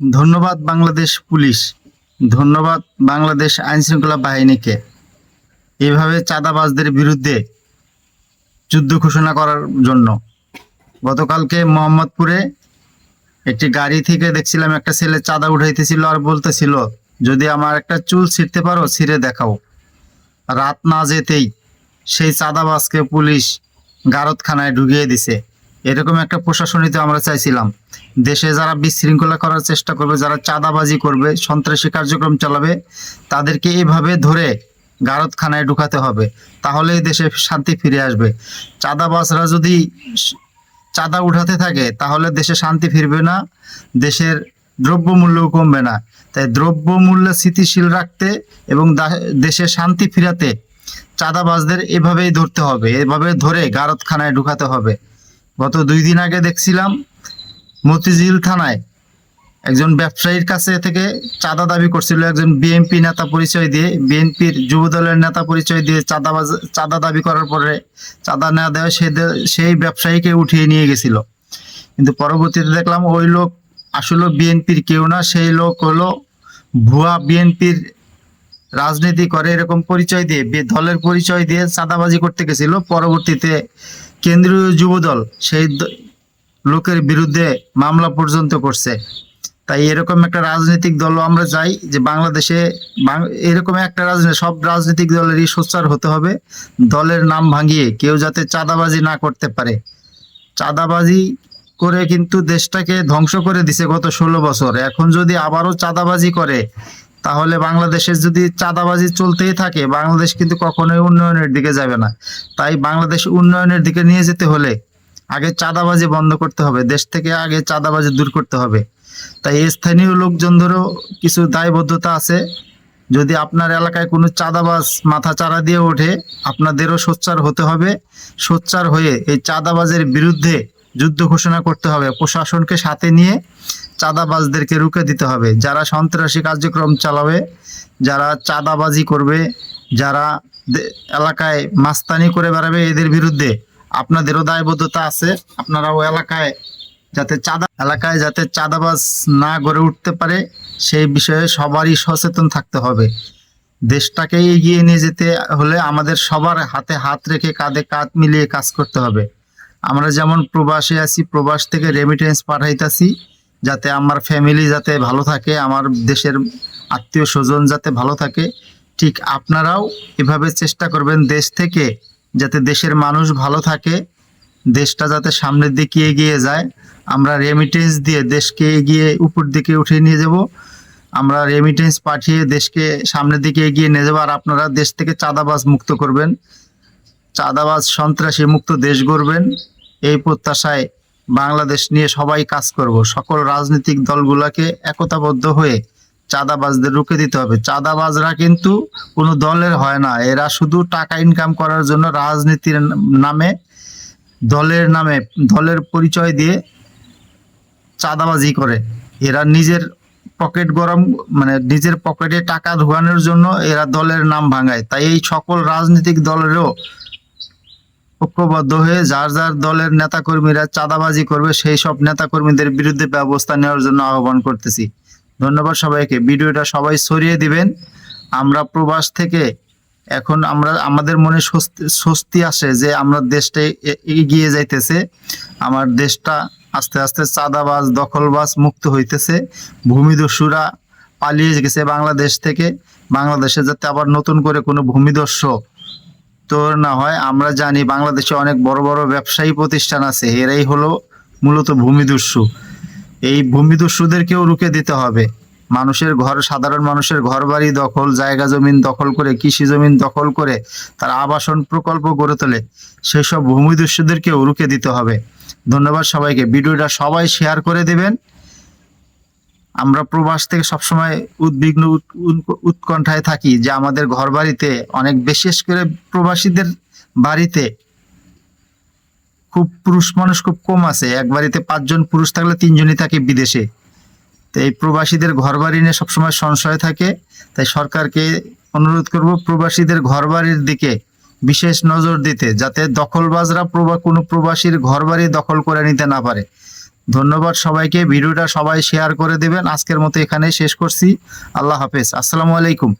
ধন্যবাদ বাংলাদেশ পুলিশ। ধন্যবাদ বাংলাদেশ আইন শৃঙ্খলা বাহিনীকে। এভাবে চাঁদাবাজদের বিরুদ্ধে যুদ্ধ ঘোষণা করার জন্য। গতকালকে মোহাম্মদপুরে একটি গাড়ি থেকে দেখছিলাম একটা ছেলে চাঁদা উঠাইতেছিল আর বলতেছিল, যদি আমার একটা চুল ছিঁড়তে পারো, ছিঁড়ে দেখাও। রাত না যেতেই সেই চাঁদাবাজকে পুলিশ গারদখানায় ঢুকিয়ে দিছে। এরকম একটা প্রশাসনিত আমরা চাইছিলাম। দেশে যারা বিশৃঙ্খলা করার চেষ্টা করবে, যারা চাঁদাবাজি করবে, সন্ত্রাসী কার্যক্রম চালাবে, তাদেরকে এইভাবে ধরে গারদখানায় ঢুকাতে হবে। তাহলেই দেশে শান্তি ফিরে আসবে। চাঁদাবাজরা যদি চাঁদা উঠাতে থাকে, তাহলে দেশে শান্তি ফিরবে না, দেশের দ্রব্যমূল্যও কমবে না। তাই দ্রব্যমূল্য স্থিতিশীল রাখতে এবং দেশে শান্তি ফিরাতে চাঁদাবাজদের এভাবেই ধরতে হবে, এভাবে ধরে গারদখানায় ঢুকাতে হবে। গত দুই দিন আগে দেখছিলাম মতিঝিল থানায় একজন ব্যবসায়ীর কাছে থেকে চাঁদা দাবি করছিল। একজন বিএনপি নেতা পরিচয় দিয়ে, বিএনপির যুব দলের নেতা পরিচয় দিয়ে চাঁদাবাজ, চাঁদা দাবি করার পরে চাঁদা না দেওয়া সে সেই ব্যবসায়ীকে উঠিয়ে নিয়ে গেছিল। কিন্তু পরবর্তীতে দেখলাম ওই লোক আসলে বিএনপির কেউ না, সেই লোক হলো ভুয়া বিএনপির রাজনীতি করে এরকম পরিচয় দিয়ে দলের পরিচয় দিয়ে চাঁদাবাজি করতে গেছিল। পরবর্তীতে কেন্দ্রীয় যুবদল, সেই দ- লোকের বিরুদ্ধে মামলা পর্যন্ত করছে। তাই এরকম একটা রাজনৈতিক দলও আমরা চাই যে বাংলাদেশে এরকম একটা রাজনীতি সব রাজনৈতিক দলেরই সোচ্চার হতে হবে। দলের নাম ভাঙিয়ে কেউ যাতে চাঁদাবাজি না করতে পারে। চাঁদাবাজি করে কিন্তু দেশটাকে ধ্বংস করে দিছে গত ষোলো বছর। এখন যদি আবারও চাঁদাবাজি করে, তাহলে বাংলাদেশের যদি চাঁদাবাজি চলতেই থাকে, বাংলাদেশ কিন্তু কখনোই উন্নয়নের দিকে যাবে না। তাই বাংলাদেশ উন্নয়নের দিকে নিয়ে যেতে হলে আগে চাঁদাবাজি বন্ধ করতে হবে, দেশ থেকে আগে চাঁদাবাজি দূর করতে হবে। তাই স্থানীয় লোকজনদেরও কিছু দায়বদ্ধতা আছে। যদি আপনার এলাকায় কোনো চাঁদাবাজ মাথা চারা দিয়ে ওঠে, আপনাদেরও সোচ্চার হতে হবে। সোচ্চার হয়ে এই চাঁদাবাজের বিরুদ্ধে যুদ্ধ ঘোষণা করতে হবে। প্রশাসনকে সাথে নিয়ে চাঁদাবাজদেরকে রুখে দিতে হবে। যারা সন্ত্রাসী কার্যক্রম চালাবে, যারা চাঁদাবাজি করবে, যারা এলাকায় মাস্তানি করে বেড়াবে, এদের বিরুদ্ধে আপনাদেরও দায়বদ্ধতা আছে। আপনারা আপনারাও এলাকায় যাতে চাঁদা এলাকায় যাতে চাঁদাবাজ না গড়ে উঠতে পারে, সেই বিষয়ে সবারই সচেতন থাকতে হবে। দেশটাকে এগিয়ে নিয়ে যেতে হলে আমাদের সবার হাতে হাত রেখে কাঁধে কাঁধ মিলিয়ে কাজ করতে হবে। আমরা যেমন প্রবাসে আছি, প্রবাস থেকে রেমিটেন্স পাঠাইতাছি, যাতে আমার ফ্যামিলি যাতে ভালো থাকে, আমার দেশের আত্মীয় স্বজন যাতে ভালো থাকে, ঠিক আপনারাও এভাবে চেষ্টা করবেন দেশ থেকে যাতে দেশের মানুষ ভালো থাকে, দেশটা যাতে সামনের দিকে এগিয়ে যায়। আমরা রেমিটেন্স দিয়ে দেশকে এগিয়ে উপর দিকে উঠিয়ে নিয়ে যাব। আমরা রেমিটেন্স পাঠিয়ে দেশকে সামনের দিকে এগিয়ে নিয়ে যাব। আর আপনারা দেশ থেকে চাঁদাবাজ মুক্ত করবেন। চাঁদাবাজ, সন্ত্রাসী মুক্ত দেশ গড়বেন। এই প্রত্যাশায় বাংলাদেশ নিয়ে সবাই কাজ করব। সকল রাজনৈতিক দলগুলোকে একতাবদ্ধ হয়ে চাঁদাবাজদের রুখে দিতে হবে। চাঁদাবাজরা কিন্তু কোনো দলের হয় না। এরা শুধু টাকা ইনকাম করার জন্য রাজনীতির নামে, দলের নামে, দলের পরিচয় দিয়ে চাঁদাবাজি করে। এরা নিজের পকেট গরম মানে নিজের পকেটে টাকা ঢোকানোর জন্য এরা দলের নাম ভাঙায়। তাই এই সকল রাজনৈতিক দলেরও ঐক্যবদ্ধ হয়ে যার যার দলের নেতাকর্মীরা চাঁদাবাজি করবে, সেই সব নেতাকর্মীদের বিরুদ্ধে ব্যবস্থা নেওয়ার জন্য আহ্বান করতেছি। ধন্যবাদ সবাইকে। ভিডিওটা সবাই ছড়িয়ে দিবেন। আমরা প্রবাস থেকে এখন আমরা, আমাদের মনে স্বস্তি আসে যে আমরা দেশটা এগিয়ে যাইতেছে। আমার দেশটা আস্তে আস্তে চাঁদাবাজ, দখলবাজ, মুক্ত হইতেছে। ভূমিদস্যুরা পালিয়ে গেছে বাংলাদেশ থেকে। বাংলাদেশে যাতে আবার নতুন করে কোনো ভূমিদস্য তো না হয়, আমরা জানি বাংলাদেশে অনেক বড় বড় ব্যবসায়ী প্রতিষ্ঠান আছে। এরাই হলো মূলত ভূমিদস্যু। এই ভূমিদস্যুদেরকেও রুখে দিতে হবে। মানুষের ঘর, সাধারণ মানুষের ঘর বাড়ি দখল, জায়গা জমিন দখল করে, কৃষি জমিন দখল করে তার আবাসন প্রকল্প গড়ে তোলে। সেসব ভূমিদস্যুদেরকেও রুখে দিতে হবে। ধন্যবাদ সবাইকে। ভিডিওটা সবাই শেয়ার করে দেবেন। আমরা প্রবাস থেকে সবসময় উদ্বিগ্ন, উৎ- উৎ- উৎকণ্ঠায় থাকি যে আমাদের ঘর বাড়িতে অনেক, বিশেষ করে প্রবাসীদের বাড়িতে খুব পুরুষ মানুষ খুব কম আছে। এক বাড়িতে পাঁচজন পুরুষ থাকলে তিনজনই থাকে বিদেশে। তো এই প্রবাসীদের ঘর বাড়ি নিয়ে সবসময় সংশয় থাকে। তাই সরকারকে অনুরোধ করব প্রবাসীদের ঘর বাড়ির দিকে বিশেষ নজর দিতে, যাতে দখলবাজরা প্রবা, কোনো প্রবাসীর ঘর বাড়ি দখল করে নিতে না পারে। ধন্যবাদ সবাইকে। ভিডিওটা সবাই শেয়ার করে দেবেন। আজকের মতো এখানে শেষ করছি। আল্লাহ হাফেজ। আসসালামু আলাইকুম।